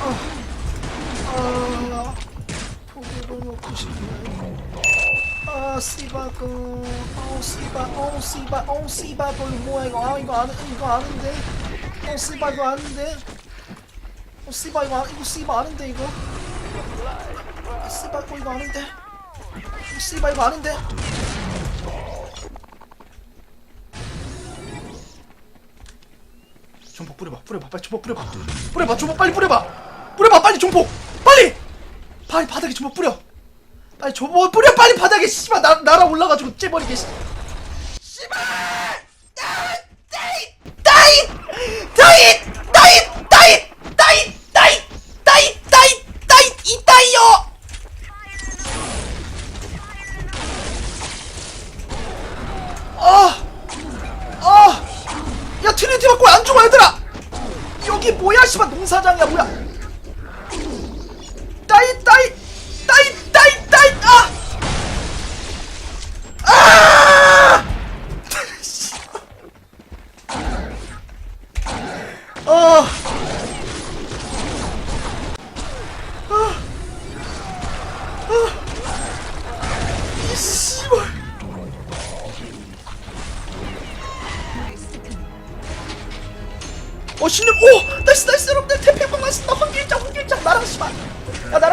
아, 아 포구를 먹고 싶네 아 씨바고 어 씨바 어 씨바 어거 이거 뭐야 이거 아 이거 아는 이거 아는데 어 씨바 이거 아는데 어 씨바 이거 아, 이거 씨바 아는데 이거 씨바 거 이거 아는데 이거 씨바 이거 아는데 존폭 뿌려봐 뿌려봐 빨리 존폭 뿌려봐. 뿌려봐 존폭 빨리 뿌려봐. 뿌려봐 빨리 존폭. 빨리! 빨리 바닥에 존폭 뿌려. 빨리 존폭 뿌려 빨리 바닥에 씨발 나 날아 올라가지고 째버리게 씨. 여기 뭐야 씨발 농사장이야 뭐야? 따이 따이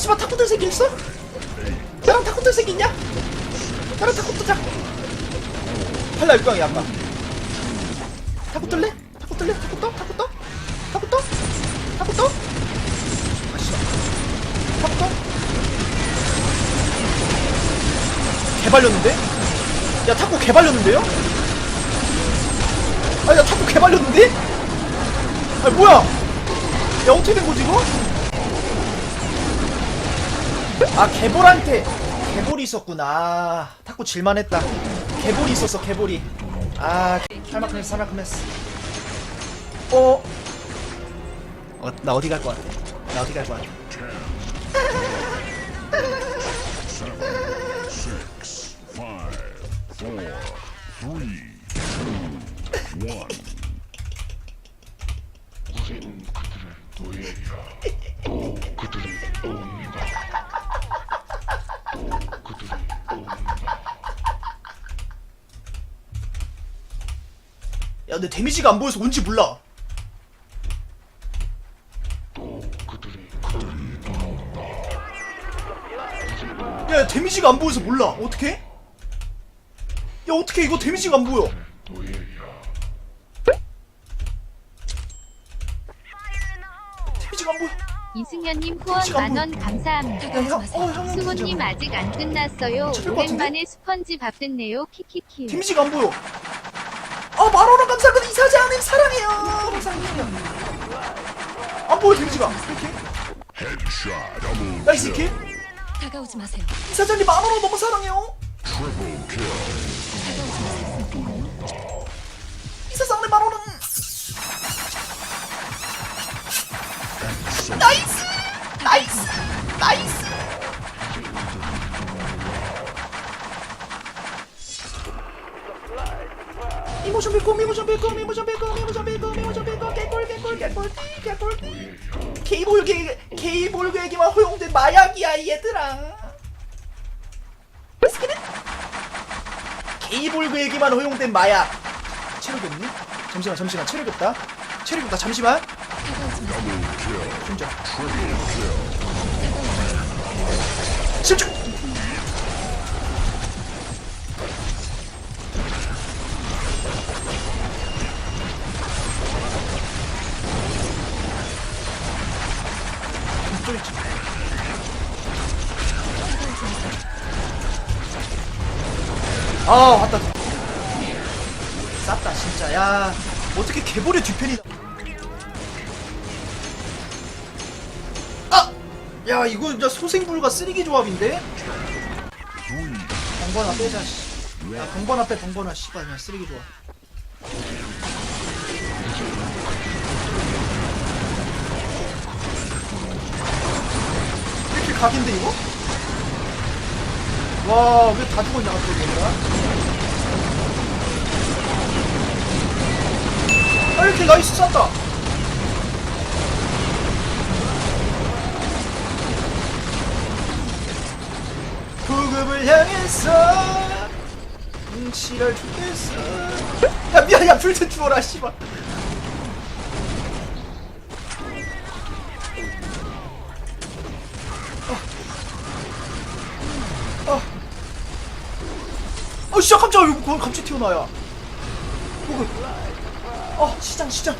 씨발 타코들 새끼 있어? 나랑 타코들 새끼 있냐? 나랑 타코 뜨자 팔라 육강이 아까 타코 뜰래? 타코 뜰래? 타코 떠? 타코 떠? 타코 떠? 타코 떠? 아 씨발 타코 떠? 개발렸는데? 야 타코 개발렸는데요? 아야 타코 개발렸는데? 아 뭐야? 야 어떻게 된 거지 이거? 아 개볼한테 개볼이 있었구나. 아, 탁구 질만했다. 개볼이 있었어 개볼이. 아 할만큼 했어 할만큼 했어. 어? 어, 나 어디 갈 것 같아? 나 어디 갈 것 같아? one. 야 근데 데미지가 안 보여서 뭔지 몰라. 야 데미지가 안 보여서 몰라. 어떻게? 야 어떻게 이거 데미지가 안 보여? 데미지가 안 보여. 이승현님 후원 지금 만원 감사합니다. 야, 형, 어, 진짜 아직 안 끝났어요. 잡힐 것 같은데? 오랜만에 스펀지 밥 됐네요. 키키키. 데미지가 안 보여. 아 만원원 감사합니다 이사장님 사랑해요. 감사합니다. 안 보여 데미지가. 나이스. 킬. 다가오지 마세요. 이사장님 만원원 너무 사랑해요. Kill. 이사장님 이모션 빌고 이모션 빌고 이모션 빌고 이모션 빌고 이모션 빌고 개꿀 개꿀 개꿀 개꿀. 케이볼계 케이볼계에게만 허용된 마약이야 이 얘들아. 스키는 케이볼계에게만 허용된 마약. 체력이 없니? 잠시만 잠시만. 체력이 없다. 체력이 없다. 잠시만. 혼자. Triple kill. 있지. 아 왔다 쌌다 진짜 야 어떻게 개볼의 뒤편이 아! 야 이거 진짜 소생불과 쓰레기 조합인데? 경건아 빼자 씨. 야 경건아 빼 경건아 씨발 그냥 쓰레기 조합 각인데 이거? 와 왜 다 죽었냐 갑자기 얘들아? 아유 1킬 나이스 쐈다 구급을 향해서 눈치를 주겠어 야 미안 야 불트 주워라 씨발 어 씨야 깜짝이야. 이거 갑자기 튀어나와야 구급 어 시장 시장.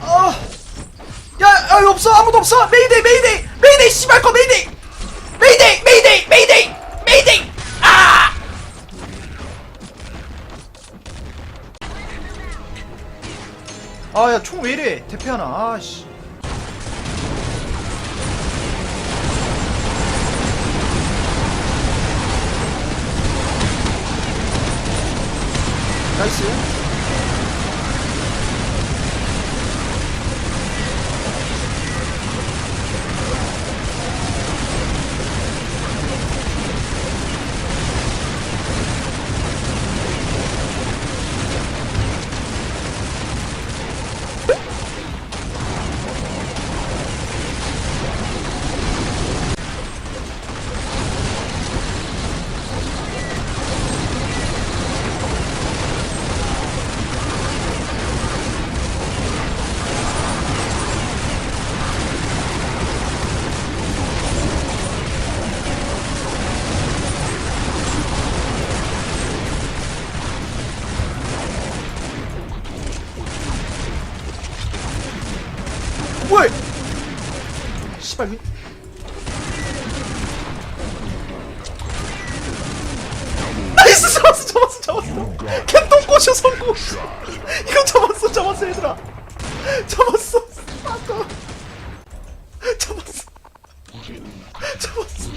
아, 야, 야, 이거 없어, 아무도 없어. 메이데이, 메이데이, 메이데이, 씨발 거 메이데이, 아, 야, 총 왜 이래? 대패 하나. 아, 씨. 나이스. 뭐야? 씨발. 왜- 나이스 잡았어 잡았어 잡았어. 캔똥 꼬셔 성공. 이거 잡았어 잡았어 얘들아. 잡았어. 아까 잡았어. 잡았어.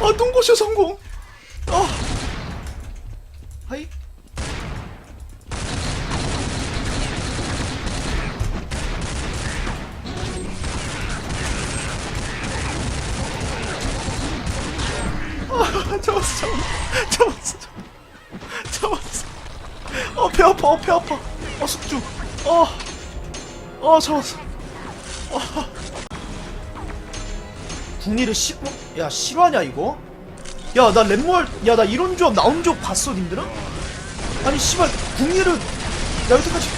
아 똥꼬쇼 성공 아파, 어, 배 아파. 어, 숙주. 어, 어, 잡았어. 어. 국리를 시, 어? 야, 실화냐, 이거? 야, 나 랩몰, 야, 나 이런 조합 나온 적 봤어, 님들아? 아니, 씨발, 국리를, 야, 여태까지.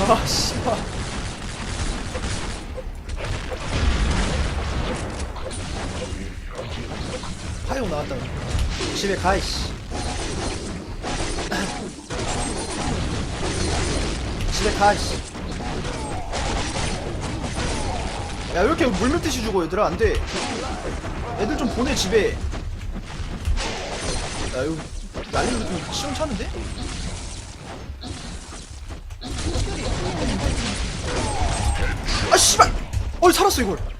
아, 씨발. 파이오 나왔다. 집에 가, 이씨. 집에 가, 이씨. 야, 왜 이렇게 물밀듯이 죽어, 얘들아? 안 돼. 애들 좀 보내, 집에. 야, 이거 날리는 좀 시원찮은데? 아, 씨발! 어이, 살았어, 이걸.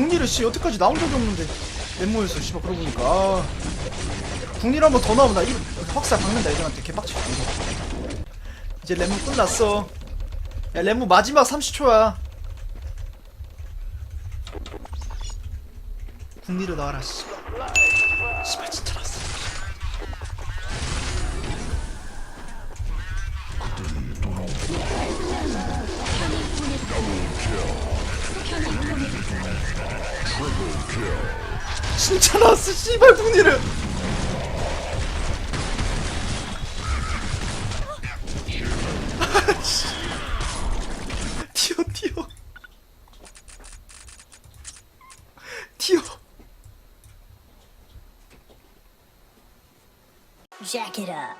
국리를 씨 여태까지 나온 적이 없는데. 랩모였어 씨발 그러고 보니까 아, 국리를 한 번 더 나오면 나? 이거 확살 박는다 애들한테. 개빡치. 이제 랩모 끝났어. 야 랩모 마지막 30초야. 국리를 나와라 씨 씨발 진짜 진짜 나왔어 씨발 튀어. Jack it up.